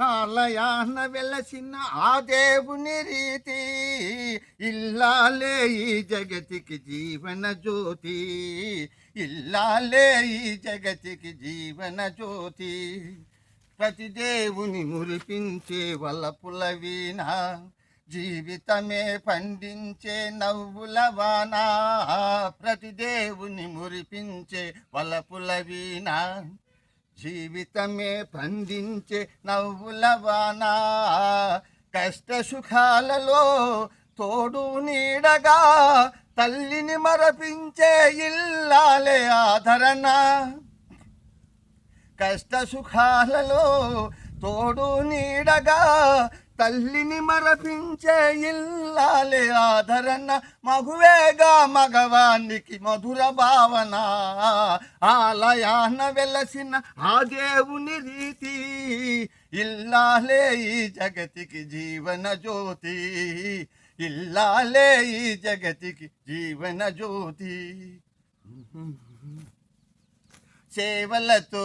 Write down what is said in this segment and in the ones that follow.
ఆలయాన వెలసిన ఆ దేవుని రీతి ఇల్లాలే ఈ జగతికి జీవన జ్యోతి ఇల్లాలే ఈ జగతికి జీవన జ్యోతి. ప్రతి దేవుని మురిపించే వలపుల వీణ జీవితమే పండించే నవ్వుల వాన. ప్రతి దేవుని మురిపించే వలపుల వీణ జీవితమే పందించే నవ్వులవానా కష్ట సుఖాలలో తోడు నీడగా తల్లిని మరపించే ఇల్లాలే ఆదరణ. కష్ట సుఖాలలో తోడు నీడగా తల్లిని మరపించే ఇల్లాలే ఆదరణ మగువేగా మగవానికి మధుర భావన. ఆలయాన వెలసిన ఆ దేవుని రీతి ఇల్లాలే ఈ జగతికి జీవన జ్యోతి. ఇల్లాలే ఈ జగతికి జీవన జ్యోతి. సేవలతో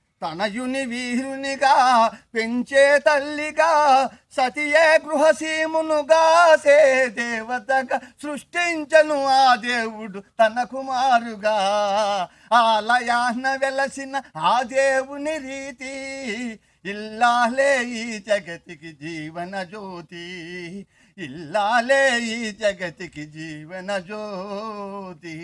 తనయుని వీరునిగా పెంచే తల్లిగా సతియే గృహసీమునుగా సే దేవతగా సృష్టించను ఆ దేవుడు తన కుమారుగా. ఆలయాన వెలసిన ఆ దేవుని రీతి ఇల్లాలే ఈ జగతికి జీవన జ్యోతి. ఇల్లాలే ఈ జగతికి జీవన జ్యోతి.